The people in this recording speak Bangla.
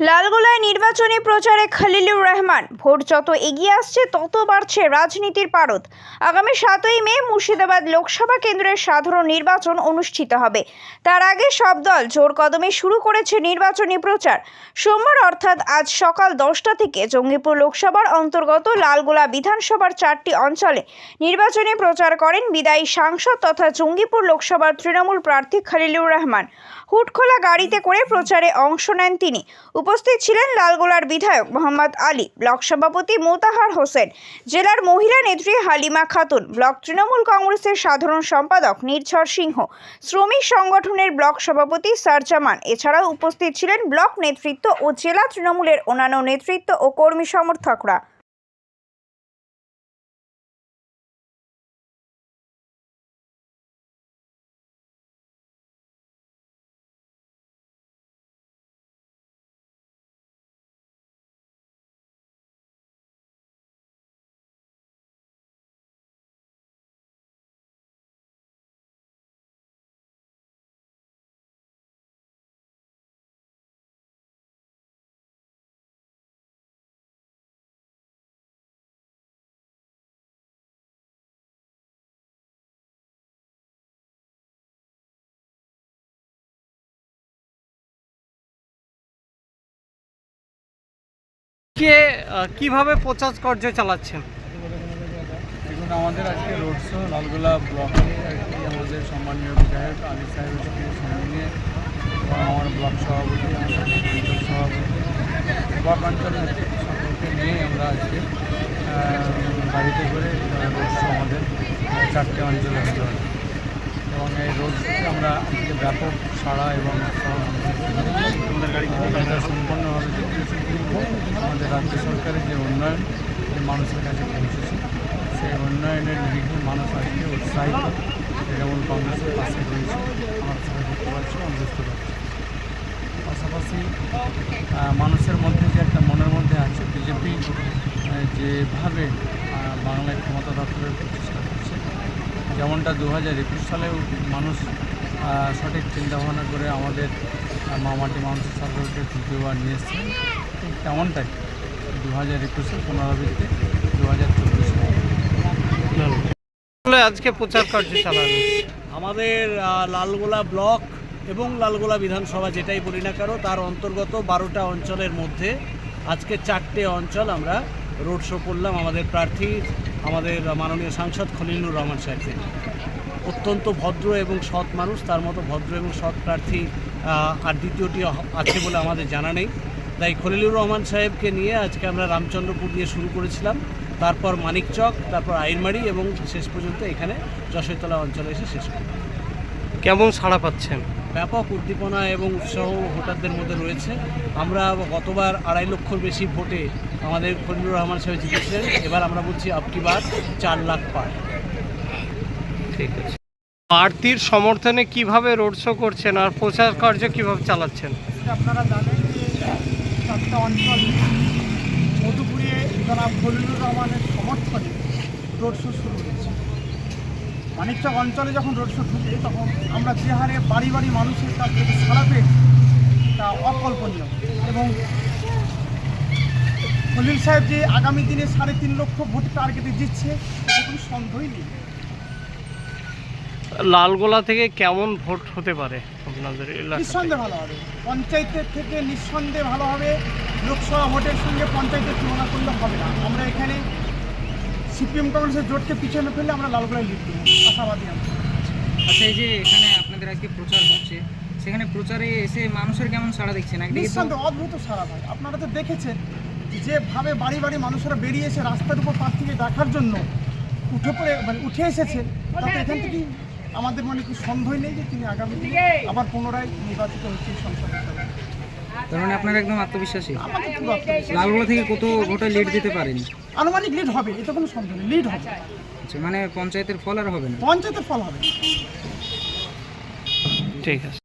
লালগোলায় নির্বাচনী প্রচারে খলিলুর রহমান। ভোট যত এগিয়ে আসছে, তত বাড়ছে রাজনীতির পারদ। আগামী সাতই মে মুর্শিদাবাদ লোকসভা কেন্দ্রের সাধারণ নির্বাচন অনুষ্ঠিত হবে। তার আগে সব দল জোর কদমে শুরু করেছে নির্বাচনী প্রচার। সোমবার অর্থাৎ আজ সকাল দশটা থেকে জঙ্গিপুর লোকসভার অন্তর্গত লালগোলা বিধানসভার চারটি অঞ্চলে নির্বাচনী প্রচার করেন বিদায়ী সাংসদ তথা জঙ্গিপুর লোকসভার তৃণমূল প্রার্থী খলিলুর রহমান। হুটখোলা গাড়িতে করে প্রচারে অংশ নেন তিনি। উপস্থিত ছিলেন লালগোলার বিধায়ক মোহাম্মদ আলী, ব্লক সভাপতি মোতাহার হোসেন, জেলার মহিলা নেত্রী হালিমা খাতুন, ব্লক তৃণমূল কংগ্রেসের সাধারণ সম্পাদক নির্ঝর সিংহ, শ্রমিক সংগঠনের ব্লক সভাপতি সারজামান, এছাড়াও উপস্থিত ছিলেন ব্লক নেতৃত্ব ও জেলা তৃণমূলের অন্যান্য নেতৃত্ব ও কর্মী সমর্থকরা। কে কীভাবে প্রচার কার্য চালাচ্ছেন? দেখুন, আমাদের আজকে রোড শো, লালগোলা ব্লকে আমাদের সম্মানীয় বিধায়ক আলী সাহেবের সঙ্গে নিয়ে আমার ব্লক সভাপতি আমাদের সভাপতি, ব্লক অঞ্চল নেতৃত্ব সকলকে নিয়ে আমরা আজকে গাড়িতে করে রোড শো আমাদের চারটে অঞ্চলে হতে হবে এবং এই রোড শোতে আমরা ব্যাপক সাড়া এবং আমাদের গাড়ি সম্পূর্ণভাবে আমাদের রাজ্য সরকারের যে উন্নয়ন মানুষের কাছে পৌঁছেছে, সেই উন্নয়নের নিরিখে মানুষ আজকে উৎসাহিত। তৃণমূল কংগ্রেসের পাশে রয়েছে। আমার সবাই দেখতে পাচ্ছি আমি বুঝতে পারছি। পাশাপাশি মানুষের মধ্যে যে একটা মনের মধ্যে আছে, বিজেপি যেভাবে বাংলায় ক্ষমতা দখলের প্রচেষ্টা করছে, যেমনটা দু হাজার একুশ সালেও মানুষ সঠিক চিন্তাভাবনা করে আমাদের মামাটি মানুষ সরকারকে তৃতীয়বার নিয়ে এসছে। ঠিক তেমনটাই দু হাজার একুশে পুনরাবৃত্তি দু হাজার চব্বিশে আজকে প্রচার কার্য চালানো আমাদের লালগোলা ব্লক এবং লালগোলা বিধানসভা যেটাই বলি না কেন তার অন্তর্গত বারোটা অঞ্চলের মধ্যে আজকে চারটে অঞ্চল আমরা রোড শো করলাম আমাদের প্রার্থী আমাদের মাননীয় সাংসদ খলিলুর রহমান সাহেবকে অত্যন্ত ভদ্র এবং সৎ মানুষ তার মতো ভদ্র এবং সৎ প্রার্থী আর দ্বিতীয়টি আছে বলে আমাদের জানা নেই। তাই খলিলুর রহমান সাহেবকে নিয়ে আজকে আমরা রামচন্দ্রপুর দিয়ে শুরু করেছিলাম। তারপর মানিকচক তারপর আইনমারি এবং শেষ পর্যন্ত এখানে যশোরতলা অঞ্চলে এসে শেষ করি কেমন সাড়া পাচ্ছেন? ব্যাপক উদ্দীপনা এবং উৎসাহ ভোটারদের মধ্যে রয়েছে। আমরা গতবার আড়াই লক্ষর বেশি ভোটে আমাদের খলিলুর রহমান সাহেব জিতেছিলেন। এবার আমরা বলছি আপকি বার চার লাখ পার। ঠিক আছে। প্রার্থীর সমর্থনে কীভাবে রোড শো করছেন আর প্রচার কার্য কীভাবে চালাচ্ছেন? আপনারা জানেন যে চারটা অঞ্চল মধুপুরে জনাব খলিলুর রহমানের সমর্থনে রোড শো শুরু হয়েছে। মানিকচক অঞ্চলে যখন রোড শো ঢুকে, তখন আমরা যে হারে বাড়ি বাড়ি মানুষের কাছ থেকে সারা পেয়ে তা অকল্পনীয়। এবং খলিল সাহেব যে আগামী দিনে সাড়ে তিন লক্ষ ভোট টার্গেটে জিতছে কোনো সন্দেহই নেই। লালগোলা থেকে কেমন ভোট হতে পারে আপনাদের নিঃসন্দেহে ভালো হবে। পঞ্চায়েতের থেকে নিঃসন্দেহে ভালো হবে। লোকসভা ভোটের সঙ্গে পঞ্চায়েতের তুলনা করলে হবে না। আমরা এখানে সিপিএম কংগ্রেসের জোটকে পিছনে ফেললে আমরা লালগোলায় লিড দেবো আশাবাদী আমরা আচ্ছা এই যে এখানে আপনাদের আজকে প্রচার হচ্ছে সেখানে প্রচারে এসে মানুষের কেমন সাড়া দেখছেন? নিঃসন্দেহে অদ্ভুত সারা ভাই আপনারা তো দেখেছেন যেভাবে বাড়ি বাড়ি মানুষেরা বেরিয়ে এসে রাস্তার উপর প্রার্থীকে দেখার জন্য উঠে পড়ে মানে উঠে এসেছে তাতে এখান থেকে আমাদের মনে কি সন্দেহ নেই যে তিনি আগামী দিনে আবার পুনরায় নির্বাচিত হচ্ছে সংসদ তার মানে আপনারা একদম আত্মবিশ্বাসী। লালগোলা থেকে কত ভোটে লিড দিতে পারেন? আনুমানিক লিড হবে এতে কোনো সন্দেহ নেই লিড হবে। আচ্ছা মানে পঞ্চায়েতের ফল আর হবে না? পঞ্চায়েতের ফল হবে। ঠিক আছে।